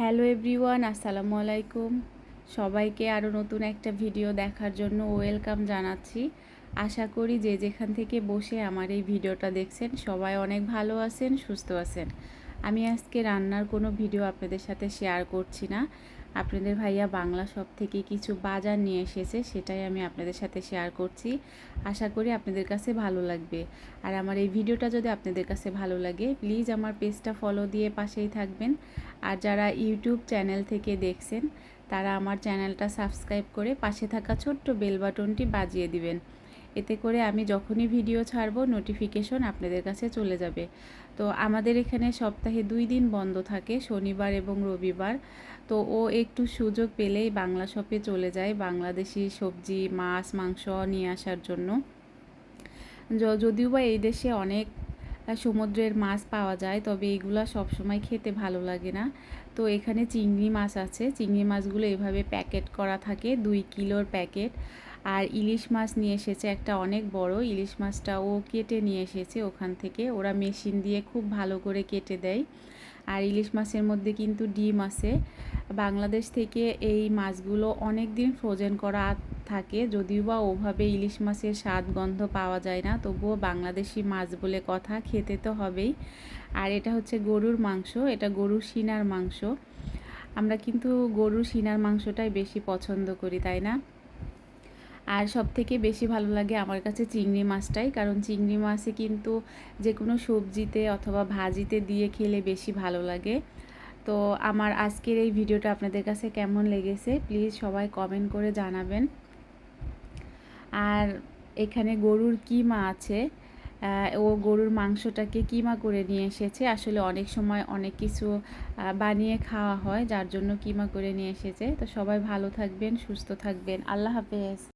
Hello everyone, আসসালামু আলাইকুম। সবাইকে আরও নতুন একটা ভিডিও দেখার জন্য ওয়েলকাম জানাচ্ছি। আশা করি যে যেখান থেকে বসে আমার এই ভিডিওটা দেখছেন, সবাই অনেক ভালো আছেন, সুস্থ আছেন। আমি আজকে রান্নার কোনো ভিডিও আপনাদের সাথে শেয়ার করছি না। আপনাদের ভাইয়া বাংলা সব থেকে কিছু বাজার নিয়ে এসেছে, সেটাই আমি আপনাদের সাথে শেয়ার করছি। আশা করি আপনাদের কাছে ভালো লাগবে। আর আমার এই ভিডিওটা যদি আপনাদের কাছে ভালো লাগে প্লিজ আমার পেজটা ফলো দিয়ে পাশেই থাকবেন। আর যারা ইউটিউব চ্যানেল থেকে দেখছেন, তারা আমার চ্যানেলটা সাবস্ক্রাইব করে পাশে থাকা ছোট্ট বেল বাটনটি বাজিয়ে দিবেন। এতে করে আমি যখনই ভিডিও ছাড়বো নোটিফিকেশন আপনাদের কাছে চলে যাবে। তো আমাদের এখানে সপ্তাহে দুই দিন বন্ধ থাকে, শনিবার এবং রবিবার। তো ও একটু সুযোগ পেলেই বাংলা শপে চলে যায়, বাংলাদেশি সবজি, মাছ, মাংস নিয়ে আসার জন্য। যদিও বা এই দেশে অনেক সমুদ্রের মাছ পাওয়া যায়, তবে এইগুলো সবসময় খেতে ভালো লাগে না। তো এখানে চিংড়ি মাছ আছে, চিংড়ি মাছগুলো এভাবে প্যাকেট করা থাকে, দুই কিলোর প্যাকেট আর ইলিশ মাছ নিয়ে এসেছে একটা অনেক বড়। ইলিশ মাছটা ও কেটে নিয়ে এসেছে ওখান থেকে। ওরা মেশিন দিয়ে খুব ভালো করে কেটে দেয়। আর ইলিশ মাছের মধ্যে কিন্তু ডিম আছে। বাংলাদেশ থেকে এই মাছগুলো অনেক দিন ফ্রোজেন করা থাকে। যদিও বা ওভাবে ইলিশ মাছের স্বাদ গন্ধ পাওয়া যায় না, তবুও বাংলাদেশি মাছ বলে কথা, খেতে তো হবেই। আর এটা হচ্ছে গরুর মাংস, এটা গরুর সিনার মাংস। আমরা কিন্তু গরুর সিনার মাংসটাই বেশি পছন্দ করি, তাই না? আর সব থেকে বেশি ভালো লাগে আমার কাছে চিংড়ি মাছটাই, কারণ চিংড়ি মাছে কিন্তু যে কোনো সবজিতে অথবা ভাজিতে দিয়ে খেলে বেশি ভালো লাগে। তো আমার আজকের এই ভিডিওটা আপনাদের কাছে কেমন লেগেছে প্লিজ সবাই কমেন্ট করে জানাবেন। আর এখানে গরুর কিমা আছে ও গরুর মাংসটাকে কিমা করে নিয়ে এসেছে। আসলে অনেক সময় অনেক কিছু বানিয়ে খাওয়া হয়, যার জন্য কিমা করে নিয়ে এসেছে। তো সবাই ভালো থাকবেন, সুস্থ থাকবেন। আল্লাহ হাফেজ।